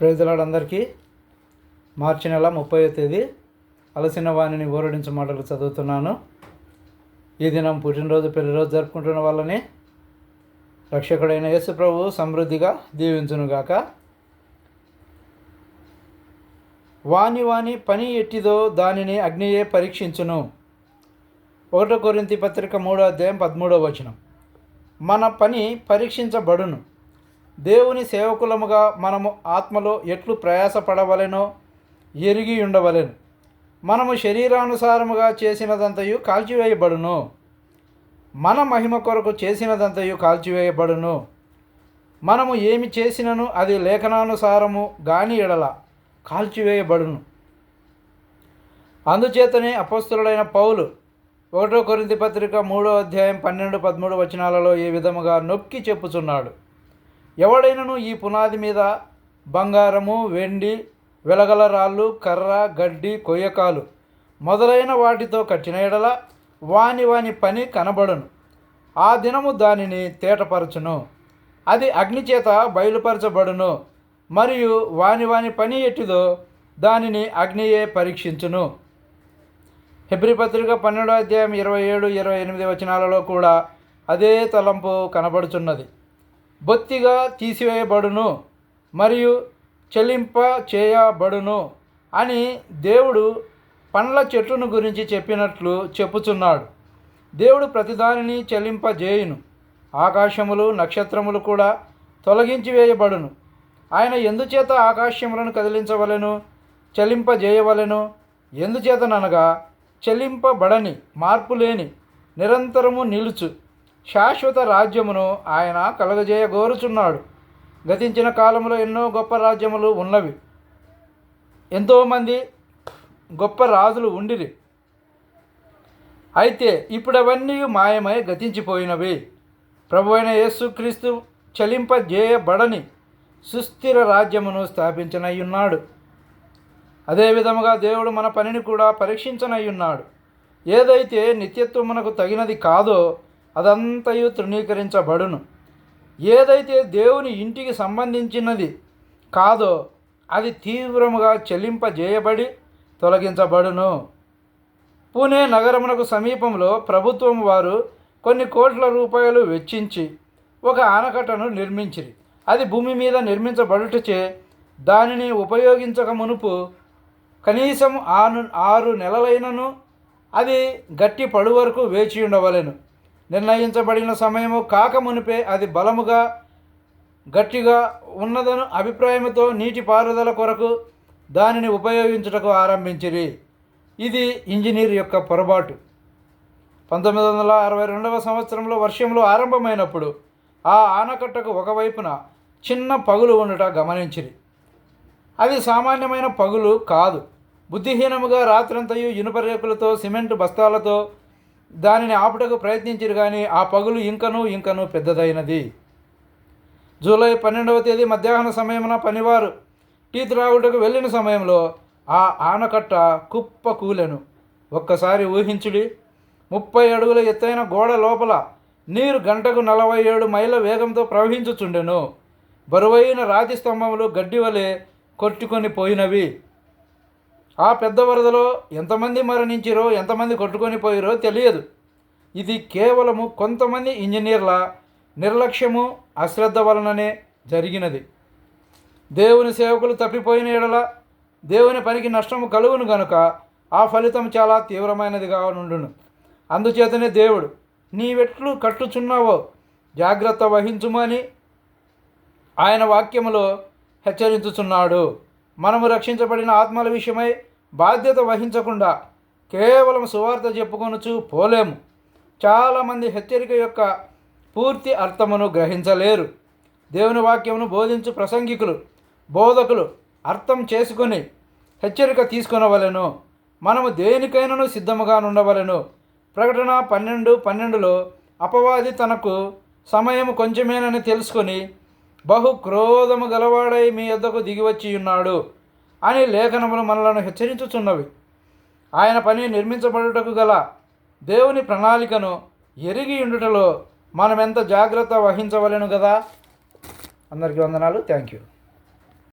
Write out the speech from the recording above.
ప్రజలాడందరికీ మార్చి నెల ముప్పై తేదీ అలసిన వాణిని ఊరడించే మాటలు చదువుతున్నాను. ఈ దినం పుట్టినరోజు పెళ్ళిరోజు జరుపుకుంటున్న వాళ్ళని రక్షకుడైన యేసు ప్రభు సమృద్ధిగా దీవించునుగాక. వాని వాని పని ఎట్టిదో దానిని అగ్నియే పరీక్షించును. ఒకటో కొరింతి పత్రిక మూడో అధ్యాయం పదమూడో వచనం. మన పని పరీక్షించబడును. దేవుని సేవకులముగా మనము ఆత్మలో ఎట్లు ప్రయాసపడవలెనో ఎరిగి ఉండవలెను. మనము శరీరానుసారముగా చేసినదంతయు కాల్చివేయబడును. మన మహిమ కొరకు చేసినదంతయు కాల్చివేయబడును. మనము ఏమి చేసినను అది లేఖనానుసారము గాని ఎడల కాల్చివేయబడును. అందుచేతనే అపస్తులుడైన పౌలు ఒకటో కొరింది పత్రిక మూడో అధ్యాయం పన్నెండు పదమూడు వచనాలలో ఈ విధముగా నొక్కి చెప్పుచున్నాడు. ఎవడైనను ఈ పునాది మీద బంగారము వెండి వెలగల రాళ్ళు కర్ర గడ్డి కొయ్యకాలు మొదలైన వాటితో కట్టిన ఎడల వాని వాని పని కనబడును. ఆ దినము దానిని తేటపరచును. అది అగ్నిచేత బయలుపరచబడును. మరియు వాని వాని పని ఎట్టిదో దానిని అగ్నియే పరీక్షించును. హెబ్రి పత్రిక పన్నెండో అధ్యాయం ఇరవై ఏడు ఇరవై ఎనిమిది వచనాలలో కూడా అదే తలంపు కనబడుచున్నది. బొత్తిగా తీసివేయబడును మరియు చెల్లింప చేయబడును అని దేవుడు పండ్ల చెట్టును గురించి చెప్పినట్లు చెప్పుచున్నాడు. దేవుడు ప్రతిదానిని చెల్లింపజేయును. ఆకాశములు నక్షత్రములు కూడా తొలగించి వేయబడును. ఆయన ఎందుచేత ఆకాశములను కదిలించవలను? చెల్లింపజేయవలను? ఎందుచేతననగా చెల్లింపబడని మార్పు లేని నిరంతరము నిలుచు శాశ్వత రాజ్యమును ఆయన కలగజేయగోరుచున్నాడు గతించిన కాలంలో ఎన్నో గొప్ప రాజ్యములు ఉన్నవి. ఎంతోమంది గొప్ప రాజులు ఉండిరి. అయితే ఇప్పుడు అవన్నీ మాయమై గతించిపోయినవి. ప్రభు అయిన యేసుక్రీస్తు చలింపజేయబడని సుస్థిర రాజ్యమును స్థాపించనయ్యున్నాడు. అదేవిధముగా దేవుడు మన పనిని కూడా పరీక్షించనయ్యున్నాడు. ఏదైతే నిత్యత్వం మనకు తగినది కాదో అదంతయు తృణీకరించబడును. ఏదైతే దేవుని ఇంటికి సంబంధించినది కాదో అది తీవ్రముగా చెల్లింపజేయబడి తొలగించబడును. పూణే నగరమునకు సమీపంలో ప్రభుత్వం వారు కొన్ని కోట్ల రూపాయలు వెచ్చించి ఒక ఆనకట్టను నిర్మించిరి. అది భూమి మీద నిర్మించబడుటచే దానిని ఉపయోగించక మునుపు కనీసం ఆరు ఆరు నెలలైనను అది గట్టి పడు వరకు వేచి ఉండవలెను నిర్ణయించబడిన సమయము కాకమునిపే అది బలముగా గట్టిగా ఉన్నదను అభిప్రాయముతో నీటిపారుదల కొరకు దానిని ఉపయోగించుటకు ఆరంభించిరి. ఇది ఇంజనీర్ యొక్క పొరపాటు. పంతొమ్మిది వందల అరవై రెండవ సంవత్సరంలో వర్షంలో ఆరంభమైనప్పుడు ఆ ఆనకట్టకు ఒకవైపున చిన్న పగులు ఉండుట గమనించిరి. అది సామాన్యమైన పగులు కాదు. బుద్ధిహీనముగా రాత్రంతయు ఇనుప రేకులతో సిమెంట్ బస్తాలతో దానిని ఆపుటకు ప్రయత్నించిరు కానీ ఆ పగులు ఇంకనూ ఇంకనూ పెద్దదైనది. జూలై పన్నెండవ తేదీ మధ్యాహ్న సమయమున పనివారు టీ త్రాగుటకు వెళ్ళిన సమయంలో ఆ ఆనకట్ట కుప్ప కూలెను. ఒక్కసారి ఊహించుడి ముప్పై అడుగుల ఎత్తైన గోడ లోపల నీరు గంటకు నలభై ఏడు మైళ్ళ వేగంతో ప్రవహించుచుండెను. బరువైన రాతి స్తంభములు గడ్డి వలె కొట్టుకొని పోయినవి. ఆ పెద్ద వరదలో ఎంతమంది మరణించిరో ఎంతమంది కొట్టుకొని పోయిరో తెలియదు. ఇది కేవలము కొంతమంది ఇంజనీర్ల నిర్లక్ష్యము అశ్రద్ధ వలననే జరిగినది. దేవుని సేవకులు తప్పిపోయిన ఎడల దేవుని పనికి నష్టము కలుగును గనుక ఆ ఫలితం చాలా తీవ్రమైనదిగా నుండును అందుచేతనే దేవుడు నీవెట్లు కట్టుచున్నావో జాగ్రత్త వహించుమని ఆయన వాక్యములో హెచ్చరించుచున్నాడు. మనము రక్షించబడిన ఆత్మల విషయమై బాధ్యత వహించకుండా కేవలం సువార్త చెప్పుకొనుచు పోలేము. చాలామంది హెచ్చరిక యొక్క పూర్తి అర్థమును గ్రహించలేరు. దేవుని వాక్యమును బోధించు ప్రసంగికులు బోధకులు అర్థం చేసుకొని హెచ్చరిక తీసుకొనవలెను. మనము దేనికైనాను సిద్ధముగా ఉండవలను ప్రకటన పన్నెండు పన్నెండులో అపవాది తనకు సమయం కొంచెమేనని తెలుసుకొని బహు క్రోధము గలవాడై మీ యొద్దకు దిగివచ్చి ఉన్నాడు అని లేఖనములు మనలను హెచ్చరించుచున్నవి. ఆయన పని నిర్మించబడుటకు గల దేవుని ప్రణాళికను ఎరిగి ఉండుటలో మనం ఎంత జాగ్రత్త వహించవలెను కదా అందరికీ వందనాలు. Thank you.